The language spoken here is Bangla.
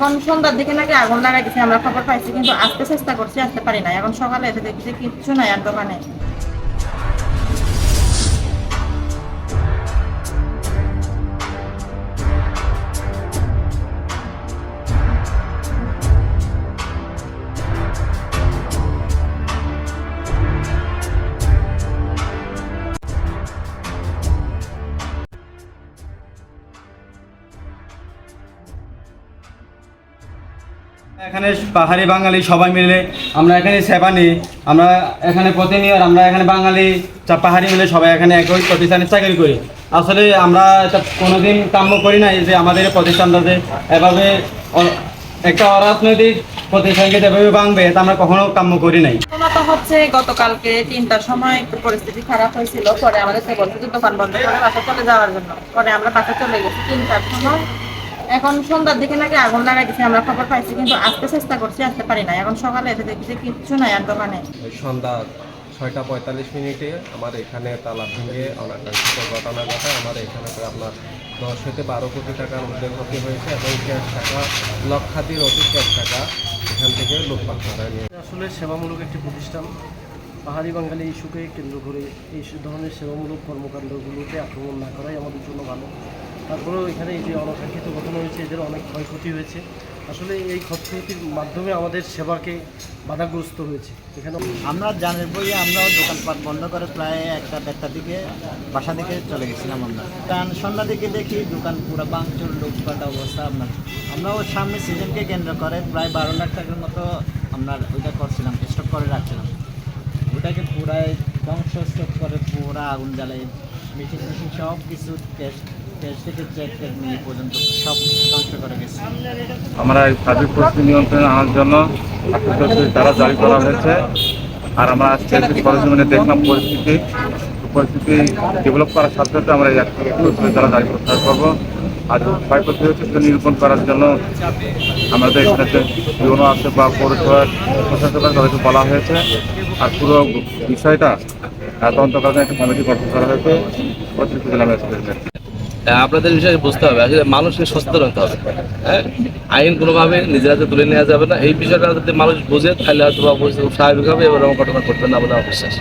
এখন সন্ধ্যার দিকে নাকি আগুন লাগাই দিছে, আমরা খবর পাইছি, কিন্তু আসতে চেষ্টা করছি, আসতে পারি না এখন সকালে এসে দেখছি কিচ্ছু নাই আর দোকানে। এখানে পাহাড়ি বাঙালি সবাই মিলে, আমরা এখানে সেবা নিই আমরা এখানে প্রতিনিয়ত, আমরা এখানে বাঙালি চা- পাহাড়ি মিলে সবাই এখানে একই প্রতিষ্ঠানে চাকরি করি। আসলে আমরা এটা কোনোদিন কাম্য করি নাই যে আমাদের প্রতিষ্ঠানটাতে এভাবে একটা অরাজনৈতিক প্রতিষ্ঠানকে যেভাবে ভাঙবে, এটা আমরা কখনো কাম্য করি নাই। হচ্ছে গতকালকে তিনটার সময় একটু পরিস্থিতি খারাপ হয়েছিল, পরে আমাদেরকে বলছে যে দোকান বন্ধ করে বাসা চলে যাওয়ার জন্য। পরে আমরা বাসা চলে গেছি, তিনটার সময় এখন সন্ধ্যার দিকে নাকি আগুন লাগাই দিছে আমরা খবর পাইছি কিন্তু আসতে চেষ্টা করছি আসতে পারি না এখন সকালে এসে দেখছি কিচ্ছু নাই আর দোকানে। সন্ধ্যা ছয়টা পঁয়তাল্লিশ মিনিটে আমার এখানে তালা ভেঙে অনাকাঙ্ক্ষিত ঘটনা ঘটায়। আমার এখানে আপনার দশ থেকে বারো কোটি টাকার মধ্যে ক্ষতি হয়েছে এবং ক্যাশ টাকা লক্ষাধিক অধিক ক্যাশ টাকা এখান থেকে লুটপাট করা নিয়ে। আসলে সেবামূলক একটি প্রতিষ্ঠান পাহাড়ি বাঙালি ইস্যুকে কেন্দ্র করে এই ধরনের সেবামূলক কর্মকাণ্ডগুলোতে আক্রমণ না করাই আমাদের জন্য ভালো। তারপরেও এখানে এই যে অনাকাঙ্ক্ষিত ঘটনা হয়েছে, এদের অনেক ক্ষয়ক্ষতি হয়েছে। আসলে এই ক্ষয়ক্ষতির মাধ্যমে আমাদের সেবাকে বাধাগ্রস্ত হয়েছে। এখানে আমরা জানের বই আমরাও দোকানপাট বন্ধ করে প্রায় একটা দেড়টার দিকে, বাসা দিকে চলে গেছিলাম আমরা। কারণ সন্ধ্যা দিকে দেখি দোকান পুরো বাংচুর, লুটপাট অবস্থা আপনার। আমরাও সামনে সিজনকে কেন্দ্র করে প্রায় বারো লাখ টাকার মতো আমরা ওইটা করছিলাম, স্টক করে রাখছিলাম। ওটাকে পুরাই ধ্বংস স্টক করে পুরা আগুন জ্বালাই মেশিন মেশিন সব কিছু আমরা এই সার্বিক পরিস্থিতি নিয়ন্ত্রণে আনার জন্য তারা জারি করা হয়েছে। আর আমরা আজকে সরজমিনে দেখলাম পরিস্থিতি। পরিস্থিতি ডেভেলপ করার সাথে সাথে আমরা আত্মীয় তারা জারি প্রত্যাহার করব আর ক্ষয়ক্ষতি নিরূপণ করার জন্য আমাদের এখানে যে ইউনো আছে বা পৌরসভার প্রশাসকের তাদেরকে বলা হয়েছে। আর পুরো বিষয়টা তদন্ত করার একটা কমিটি গঠন করা হয়েছে। অতিরিক্ত জেলা ম্যাজিস্ট্রেটের আপনাদের বিষয়ে বুঝতে হবে। আসলে মানুষকে সচেতন হতে হবে। হ্যাঁ? আইন কোনোভাবে নিজের হাতে তুলে নেওয়া যাবে না, এই বিষয়টা যদি মানুষ বোঝে, তাহলে হয়তো বা স্বাভাবিক হবে এবং ঘটনা ঘটবে না বলে আমার বিশ্বাস।